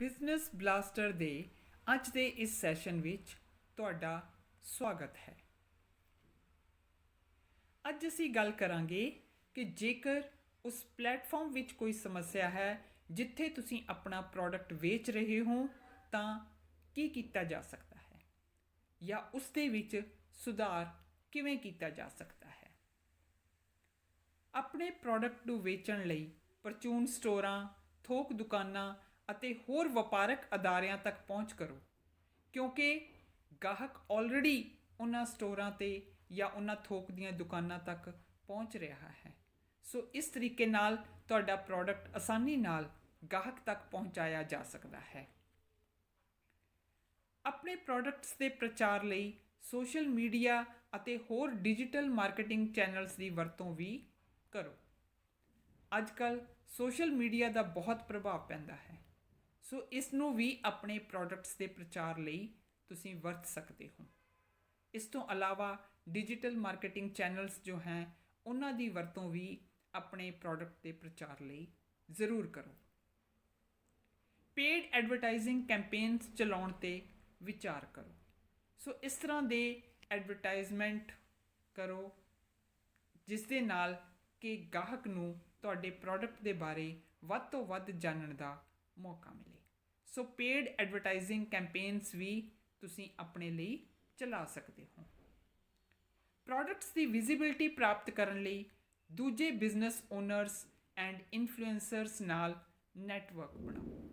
Business blaster ਦੇ ਅੱਜ ਦੇ ਇਸ ਸੈਸ਼ਨ ਵਿੱਚ ਤੁਹਾਡਾ ਸਵਾਗਤ ਹੈ। ਅੱਜ ਅਸੀਂ ਗੱਲ ਕਰਾਂਗੇ ਕਿ ਜੇਕਰ ਉਸ ਪਲੇਟਫਾਰਮ ਵਿੱਚ ਕੋਈ ਸਮੱਸਿਆ ਹੈ ਜਿੱਥੇ ਤੁਸੀਂ ਆਪਣਾ ਪ੍ਰੋਡਕਟ ਵੇਚ ਰਹੇ ਹੋ, ਤਾਂ ਕੀ ਕੀਤਾ ਜਾ ਸਕਦਾ ਹੈ? ਜਾਂ ਉਸ ਦੇ ਵਿੱਚ ਸੁਧਾਰ ਕਿਵੇਂ ਕੀਤਾ ਜਾ ਸਕਦਾ ਹੈ? ਆਪਣੇ ਪ੍ਰੋਡਕਟ ਨੂੰ ਵੇਚਣ ਲਈ ਪਰਚੂਨ ਸਟੋਰਾਂ, ਥੋਕ ਦੁਕਾਨਾਂ ਅਤੇ ਹੋਰ ਵਪਾਰਕ ਅਦਾਰਿਆਂ ਤੱਕ ਪਹੁੰਚ ਕਰੋ, ਕਿਉਂਕਿ ਗਾਹਕ ਆਲਰੇਡੀ ਉਹਨਾਂ ਸਟੋਰਾਂ ਤੇ ਜਾਂ ਉਹਨਾਂ ਥੋਕ ਦੀਆਂ ਦੁਕਾਨਾਂ ਤੱਕ ਪਹੁੰਚ ਰਿਹਾ ਹੈ। ਸੋ ਇਸ ਤਰੀਕੇ ਨਾਲ ਤੁਹਾਡਾ ਪ੍ਰੋਡਕਟ ਆਸਾਨੀ ਨਾਲ ਗਾਹਕ ਤੱਕ ਪਹੁੰਚਾਇਆ ਜਾ ਸਕਦਾ ਹੈ। ਆਪਣੇ ਪ੍ਰੋਡਕਟਸ ਦੇ ਪ੍ਰਚਾਰ ਲਈ ਸੋਸ਼ਲ ਮੀਡੀਆ ਅਤੇ ਹੋਰ ਡਿਜੀਟਲ ਮਾਰਕੀਟਿੰਗ ਚੈਨਲਸ ਦੀ ਵਰਤੋਂ ਵੀ ਕਰੋ। ਅੱਜਕੱਲ ਸੋਸ਼ਲ ਮੀਡੀਆ ਦਾ ਬਹੁਤ ਪ੍ਰਭਾਵ ਪੈਂਦਾ ਹੈ। ਸੋ ਇਸ ਨੂੰ ਵੀ ਆਪਣੇ ਪ੍ਰੋਡਕਟਸ ਦੇ ਪ੍ਰਚਾਰ ਲਈ ਤੁਸੀਂ ਵਰਤ ਸਕਦੇ ਹੋ। ਇਸ ਤੋਂ ਇਲਾਵਾ ਡਿਜੀਟਲ ਮਾਰਕੀਟਿੰਗ ਚੈਨਲਸ ਜੋ ਹੈ, ਉਹਨਾਂ ਦੀ ਵਰਤੋਂ ਵੀ ਆਪਣੇ ਪ੍ਰੋਡਕਟ ਦੇ ਪ੍ਰਚਾਰ ਲਈ ਜ਼ਰੂਰ ਕਰੋ। ਪੇਡ ਐਡਵਰਟਾਈਜ਼ਿੰਗ ਕੈਂਪੇਨਸ ਚਲਾਉਣ ਤੇ ਵਿਚਾਰ ਕਰੋ। ਸੋ ਇਸ ਤਰ੍ਹਾਂ ਦੇ ਐਡਵਰਟਾਈਜ਼ਮੈਂਟ ਕਰੋ, ਜਿਸ ਦੇ ਨਾਲ ਕਿ ਗਾਹਕ ਨੂੰ ਤੁਹਾਡੇ ਪ੍ਰੋਡਕਟ ਦੇ ਬਾਰੇ ਵੱਧ ਤੋਂ ਵੱਧ ਜਾਣਨ ਦਾ ਮੌਕਾ ਮਿਲੇ। ਸੋ ਪੇਡ ਐਡਵਰਟਾਈਜ਼ਿੰਗ ਕੈਂਪੇਨਸ ਵੀ ਤੁਸੀਂ ਆਪਣੇ ਲਈ ਚਲਾ ਸਕਦੇ ਹੋ। ਪ੍ਰੋਡਕਟਸ ਦੀ ਵਿਜ਼ਿਬਿਲਟੀ ਪ੍ਰਾਪਤ ਕਰਨ ਲਈ ਦੂਜੇ ਬਿਜ਼ਨਸ ਓਨਰਸ ਐਂਡ ਇਨਫਲੂਐਂਸਰਸ ਨਾਲ ਨੈਟਵਰਕ ਬਣਾਓ।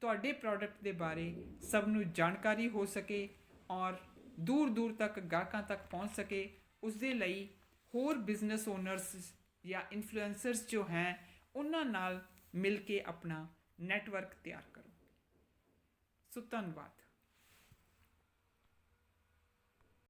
ਤੁਹਾਡੇ ਪ੍ਰੋਡਕਟ ਦੇ ਬਾਰੇ ਸਭ ਨੂੰ ਜਾਣਕਾਰੀ ਹੋ ਸਕੇ ਔਰ ਦੂਰ ਦੂਰ ਤੱਕ ਗਾਹਕਾਂ ਤੱਕ ਪਹੁੰਚ ਸਕੇ ਉਸ ਦੇ ਲਈ ਹੋਰ ਬਿਜ਼ਨਸ ਓਨਰਸ ਜਾਂ ਇਨਫਲੂਐਂਸਰਸ ਜੋ ਹੈ, ਉਹਨਾਂ ਨਾਲ ਮਿਲ ਕੇ ਆਪਣਾ ਨੈਟਵਰਕ ਤਿਆਰ ਕਰੋ। ਸੋ ਧੰਨਵਾਦ